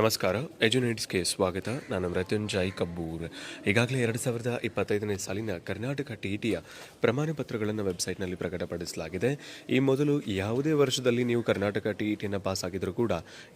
ನಮಸ್ಕಾರ, ಎಜುನೇಟ್ಸ್ಗೆ ಸ್ವಾಗತ. ನಾನು ಮೃತ್ಯುಂಜಯ್ ಕಬ್ಬೂರ್. ಈಗಾಗಲೇ ಎರಡು ಸಾವಿರದ ಇಪ್ಪತ್ತೈದನೇ ಸಾಲಿನ ಕರ್ನಾಟಕ ಟಿಇಟಿಯ ಪ್ರಮಾಣ ಪತ್ರಗಳನ್ನು ವೆಬ್ಸೈಟ್ನಲ್ಲಿ ಪ್ರಕಟಪಡಿಸಲಾಗಿದೆ. ಈ ಮೊದಲು ಯಾವುದೇ ವರ್ಷದಲ್ಲಿ ನೀವು ಕರ್ನಾಟಕ ಟಿಇಟಿಯನ್ನು ಪಾಸ್ ಆಗಿದ್ರೂ ಕೂಡ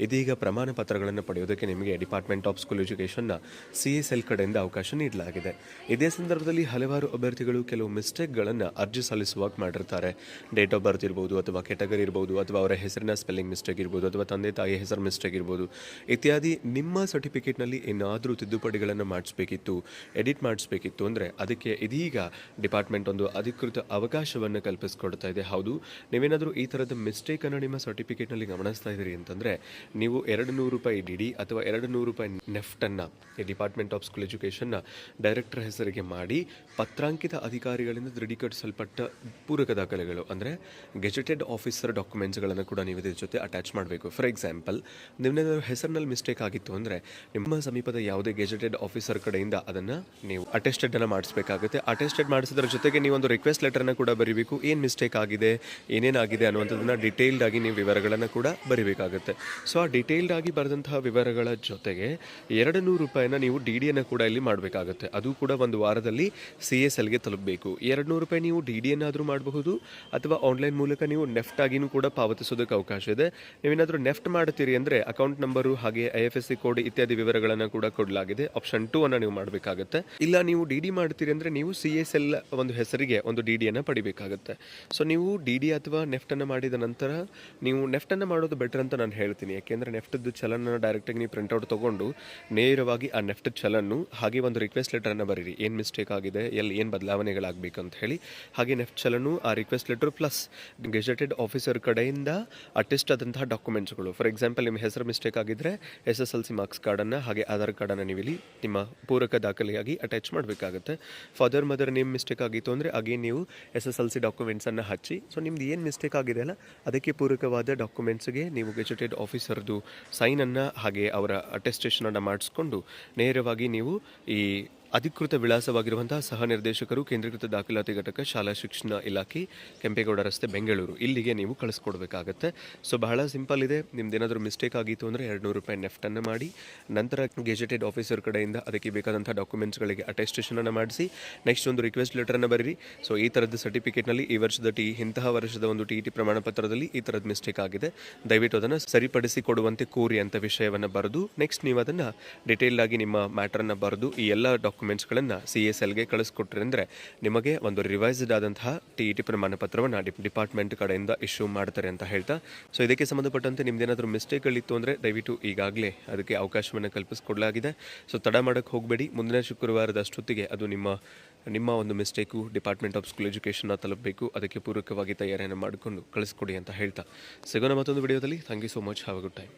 ಇದೀಗ ಪ್ರಮಾಣ ಪತ್ರಗಳನ್ನು ಪಡೆಯೋದಕ್ಕೆ ನಿಮಗೆ ಡಿಪಾರ್ಟ್ಮೆಂಟ್ ಆಫ್ ಸ್ಕೂಲ್ ಎಜುಕೇಷನ್ನ ಸಿ ಎಸ್ ಎಲ್ ಕಡೆಯಿಂದ ಅವಕಾಶ ನೀಡಲಾಗಿದೆ. ಇದೇ ಸಂದರ್ಭದಲ್ಲಿ ಹಲವಾರು ಅಭ್ಯರ್ಥಿಗಳು ಕೆಲವು ಮಿಸ್ಟೇಕ್ಗಳನ್ನು ಅರ್ಜಿ ಸಲ್ಲಿಸುವಾಗ ಮಾಡಿರ್ತಾರೆ. ಡೇಟ್ ಆಫ್ ಬರ್ತ್ ಇರ್ಬೋದು ಅಥವಾ ಕೆಟಗರಿ ಇರ್ಬೋದು ಅಥವಾ ಅವರ ಹೆಸರಿನ ಸ್ಪೆಲ್ಲಿಂಗ್ ಮಿಸ್ಟೇಕ್ ಇರ್ಬೋದು ಅಥವಾ ತಂದೆ ತಾಯಿಯ ಹೆಸರು ಮಿಸ್ಟೇಕ್ ಇರ್ಬೋದು. ಇತ್ಯಾದಿ ನಿಮ್ಮ ಸರ್ಟಿಫಿಕೇಟ್ನಲ್ಲಿ ಏನಾದರೂ ತಿದ್ದುಪಡಿಗಳನ್ನು ಮಾಡಿಸ್ಬೇಕಿತ್ತು, ಎಡಿಟ್ ಮಾಡಿಸ್ಬೇಕಿತ್ತು ಅಂದರೆ ಅದಕ್ಕೆ ಇದೀಗ ಡಿಪಾರ್ಟ್ಮೆಂಟ್ ಒಂದು ಅಧಿಕೃತ ಅವಕಾಶವನ್ನು ಕಲ್ಪಿಸ್ಕೊಡ್ತಾ ಇದೆ. ಹೌದು, ನೀವೇನಾದರೂ ಈ ಥರದ ಮಿಸ್ಟೇಕನ್ನು ನಿಮ್ಮ ಸರ್ಟಿಫಿಕೇಟ್ನಲ್ಲಿ ಗಮನಿಸ್ತಾ ಇದ್ದೀರಿ ಅಂತಂದರೆ ನೀವು ಎರಡು ನೂರು ರೂಪಾಯಿ ಡಿ ಡಿ ಅಥವಾ ಎರಡು ನೂರು ರೂಪಾಯಿ ನೆಫ್ಟನ್ನು, ಈ ಡಿಪಾರ್ಟ್ಮೆಂಟ್ ಆಫ್ ಸ್ಕೂಲ್ ಎಜುಕೇಷನ್ನ ಡೈರೆಕ್ಟರ್ ಹೆಸರಿಗೆ ಮಾಡಿ ಪತ್ರಾಂಕಿತ ಅಧಿಕಾರಿಗಳಿಂದ ದೃಢೀಕರಿಸಲ್ಪಟ್ಟ ಪೂರಕ ದಾಖಲೆಗಳು. ಅಂದರೆ ಗೆಜೆಟೆಡ್ ಆಫೀಸರ್ ಡಾಕ್ಯುಮೆಂಟ್ಸ್ಗಳನ್ನು ಕೂಡ ನೀವು ಇದ್ರ ಜೊತೆ ಅಟ್ಯಾಚ್ ಮಾಡಬೇಕು. ಫಾರ್ ಎಕ್ಸಾಂಪಲ್ ನಿಮ್ಮ ಹೆಸರಿನಲ್ಲಿ ಮಿಸ್ಟೇಕ್ ಆಗಿತ್ತು ಅಂದರೆ ನಿಮ್ಮ ಸಮೀಪದ ಯಾವುದೇ ಗೆಜೆಟೆಡ್ ಆಫೀಸರ್ ಕಡೆಯಿಂದ ಅದನ್ನು ನೀವು ಅಟೆಸ್ಟೆಡ್ ಅನ್ನು ಮಾಡಿಸಬೇಕಾಗುತ್ತೆ. ಅಟೆಸ್ಟೆಡ್ ಮಾಡಿಸಿದ್ರ ಜೊತೆಗೆ ನೀವು ಒಂದು ರಿಕ್ವೆಸ್ಟ್ ಲೆಟರ್ನ ಕೂಡ ಬರೀಬೇಕು. ಏನು ಮಿಸ್ಟೇಕ್ ಆಗಿದೆ ಏನೇನಾಗಿದೆ ಅನ್ನುವಂಥದ್ದನ್ನು ಡಿಟೇಲ್ಡ್ ಆಗಿ ನೀವು ವಿವರಗಳನ್ನು ಕೂಡ ಬರೀಬೇಕಾಗುತ್ತೆ. ಸೊ ಆ ಡಿಟೇಲ್ಡ್ ಆಗಿ ಬರೆದಂತಹ ವಿವರಗಳ ಜೊತೆಗೆ ಎರಡು ನೂರು ರೂಪಾಯಿನ ನೀವು ಡಿ ಡಿಯನ್ನು ಕೂಡ ಇಲ್ಲಿ ಮಾಡಬೇಕಾಗುತ್ತೆ. ಅದು ಕೂಡ ಒಂದು ವಾರದಲ್ಲಿ ಸಿ ಎಸ್ ಎಲ್ಗೆ ತಲುಪಬೇಕು. ಎರಡು ನೂರು ರೂಪಾಯಿ ನೀವು ಡಿ ಡಿಯನ್ನಾದರೂ ಮಾಡಬಹುದು, ಅಥವಾ ಆನ್ಲೈನ್ ಮೂಲಕ ನೀವು ನೆಫ್ಟ್ ಆಗಿನೂ ಕೂಡ ಪಾವತಿಸೋದಕ್ಕೆ ಅವಕಾಶ ಇದೆ. ನೀವೇನಾದರೂ ನೆಫ್ಟ್ ಮಾಡ್ತೀರಿ ಅಂದರೆ ಅಕೌಂಟ್ ನಂಬರು ಹಾಗೆ I F S C code ಇತ್ಯಾದಿ ವಿವರಗಳನ್ನು ಕೂಡ ಕೊಡಲಾಗಿದೆ. ಆಪ್ಷನ್ ಟೂ ಅನ್ನು ನೀವು ಮಾಡಬೇಕಾಗುತ್ತೆ. ಇಲ್ಲ, ನೀವು ಡಿ ಡಿ ಮಾಡ್ತೀರಿ ಅಂದರೆ ನೀವು ಸಿ ಎಸ್ ಎಲ್ ಒಂದು ಹೆಸರಿಗೆ ಒಂದು ಡಿ ಡಿಯನ್ನು ಪಡಿಬೇಕಾಗುತ್ತೆ. ಸೊ ನೀವು ಡಿ ಡಿ ಅಥವಾ ನೆಫ್ಟನ್ನು ಮಾಡಿದ ನಂತರ ನೀವು ನೆಫ್ಟನ್ನು ಮಾಡೋದು ಬೆಟರ್ ಅಂತ ನಾನು ಹೇಳ್ತೀನಿ. ಯಾಕೆಂದರೆ ನೆಫ್ಟದ್ದು ಚಲನನ್ನು ಡೈರೆಕ್ಟಾಗಿ ನೀವು ಪ್ರಿಂಟ್ಔಟ್ ತೊಗೊಂಡು ನೇರವಾಗಿ ಆ ನೆಫ್ಟ್ ಚಲನ್ನು ಹಾಗೆ ಒಂದು ರಿಕ್ವೆಸ್ಟ್ ಲೆಟರನ್ನು ಬರೀರಿ. ಏನು ಮಿಸ್ಟೇಕ್ ಆಗಿದೆ, ಎಲ್ಲಿ ಏನು ಬದಲಾವಣೆಗಳಾಗಬೇಕು ಅಂತ ಹೇಳಿ. ಹಾಗೆ ನೆಫ್ಟ್ ಚಲನು ಆ request letter plus gazetted officer ಕಡೆಯಿಂದ ಅಟೆಸ್ಟ್ ಆದಂತಹ ಡಾಕ್ಯುಮೆಂಟ್ಸ್ಗಳು ಫಾರ್ ಎಕ್ಸಾಂಪಲ್ ನಿಮ್ಮ ಹೆಸರು ಮಿಸ್ಟೇಕ್ ಆಗಿದ್ದರೆ S S L C marks ಕಾರ್ಡನ್ನು ಹಾಗೆ ಆಧಾರ್ ಕಾರ್ಡನ್ನು ನೀವು ಇಲ್ಲಿ ನಿಮ್ಮ ಪೂರಕ ದಾಖಲೆಯಾಗಿ ಅಟ್ಯಾಚ್ ಮಾಡಬೇಕಾಗುತ್ತೆ. ಫಾದರ್ ಮದರ್ ನೇಮ್ ಮಿಸ್ಟೇಕ್ ಆಗಿತ್ತು ಅಂದರೆ ಹಾಗೆ ನೀವು ಎಸ್ ಎಸ್ ಎಲ್ ಸಿ ಡಾಕ್ಯುಮೆಂಟ್ಸನ್ನು ಹಚ್ಚಿ ಸೊ ನಿಮ್ದು ಏನು ಮಿಸ್ಟೇಕ್ ಆಗಿದೆ ಅಲ್ಲ, ಅದಕ್ಕೆ ಪೂರಕವಾದ ಡಾಕ್ಯುಮೆಂಟ್ಸ್ಗೆ ನೀವು ಗೆಜೆಟೆಡ್ ಆಫೀಸರ್ದು ಸೈನನ್ನು ಹಾಗೆ ಅವರ ಅಟೆಸ್ಟೇಷನನ್ನು ಮಾಡಿಸ್ಕೊಂಡು, ನೇರವಾಗಿ ನೀವು ಈ ಅಧಿಕೃತ ವಿಳಾಸವಾಗಿರುವಂತಹ ಸಹ ನಿರ್ದೇಶಕರು, ಕೇಂದ್ರೀಕೃತ ದಾಖಲಾತಿ ಘಟಕ, ಶಾಲಾ ಶಿಕ್ಷಣ ಇಲಾಖೆ, ಕೆಂಪೇಗೌಡ ರಸ್ತೆ, ಬೆಂಗಳೂರು. ಇಲ್ಲಿಗೆ ನೀವು ಕಳಿಸ್ಕೊಡ್ಬೇಕಾಗತ್ತೆ. ಸೊ, ಬಹಳ ಸಿಂಪಲ್ ಇದೆ. ನಿಮ್ದು ಏನಾದರೂ ಮಿಸ್ಟೇಕ್ ಆಗಿತ್ತು ಅಂದರೆ ಎರಡು ನೂರು ರೂಪಾಯಿ ನೆಫ್ಟನ್ನು ಮಾಡಿ. ನಂತರ ಗೆಜೆಟೆಡ್ ಆಫೀಸರ್ ಕಡೆಯಿಂದ ಅದಕ್ಕೆ ಬೇಕಾದಂಥ ಡಾಕ್ಯುಮೆಂಟ್ಸ್ಗಳಿಗೆ ಅಟೆಸ್ಟೇಷನನ್ನು ಮಾಡಿಸಿ. ನೆಕ್ಸ್ಟ್ ಒಂದು ರಿಕ್ವೆಸ್ಟ್ ಲೆಟರನ್ನು ಬರೀರಿ. ಸೊ, ಈ ಥರದ ಸರ್ಟಿಫಿಕೇಟ್ನಲ್ಲಿ ಈ ವರ್ಷದ ಟಿ, ಇಂತಹ ವರ್ಷದ ಒಂದು ಟಿ ಟಿ ಪ್ರಮಾಣ ಪತ್ರದಲ್ಲಿ ಈ ಥರದ ಮಿಸ್ಟೇಕ್ ಆಗಿದೆ. ದಯವಿಟ್ಟು ಅದನ್ನು ಸರಿಪಡಿಸಿ ಕೊಡುವಂತೆ ಕೋರಿ ಅಂತ ವಿಷಯವನ್ನು ಬರೆದು, ನೆಕ್ಸ್ಟ್ ನೀವು ಅದನ್ನು ಡಿಟೇಲ್ ಆಗಿ ನಿಮ್ಮ ಮ್ಯಾಟ್ರನ್ನು ಬರೆದು, ಈ ಎಲ್ಲ ಡಾಕ್ಯುಮೆಂಟ್ಸ್ಗಳನ್ನು ಸಿ ಎಸ್ ಎಲ್ಗೆ ಕಳಿಸ್ಕೊಟ್ರಿ ಅಂದರೆ ನಿಮಗೆ ಒಂದು ರಿವೈಸ್ಡ್ ಆದಂತಹ ಟಿ ಇ ಟಿ ಪ್ರಮಾಣ ಪತ್ರವನ್ನು ಡಿಪಾರ್ಟ್ಮೆಂಟ್ ಕಡೆಯಿಂದ ಇಶ್ಯೂ ಮಾಡ್ತಾರೆ ಅಂತ ಹೇಳ್ತಾ. ಸೊ ಇದಕ್ಕೆ ಸಂಬಂಧಪಟ್ಟಂತೆ ನಿಮ್ದೇನಾದರೂ ಮಿಸ್ಟೇಕ್ಗಳಿತ್ತು ಅಂದರೆ ದಯವಿಟ್ಟು ಈಗಾಗಲೇ ಅದಕ್ಕೆ ಅವಕಾಶವನ್ನು ಕಲ್ಪಿಸ್ಕೊಡಲಾಗಿದೆ. ಸೊ ತಡ ಮಾಡೋಕ್ಕೆ ಹೋಗಬೇಡಿ. ಮುಂದಿನ ಶುಕ್ರವಾರದ ಅಷ್ಟೊತ್ತಿಗೆ ಅದು ನಿಮ್ಮ ನಿಮ್ಮ ಒಂದು ಮಿಸ್ಟೇಕು ಡಿಪಾರ್ಟ್ಮೆಂಟ್ ಆಫ್ ಸ್ಕೂಲ್ ಎಜುಕೇಷನ್ನ ತಲುಪಬೇಕು. ಅದಕ್ಕೆ ಪೂರಕವಾಗಿ ತಯಾರಿಯನ್ನು ಮಾಡಿಕೊಂಡು ಕಳಿಸ್ಕೊಡಿ ಅಂತ ಹೇಳ್ತಾ. ಸಿಗೋಣ ಮತ್ತೊಂದು ವಿಡಿಯೋದಲ್ಲಿ. Thank you so much have good time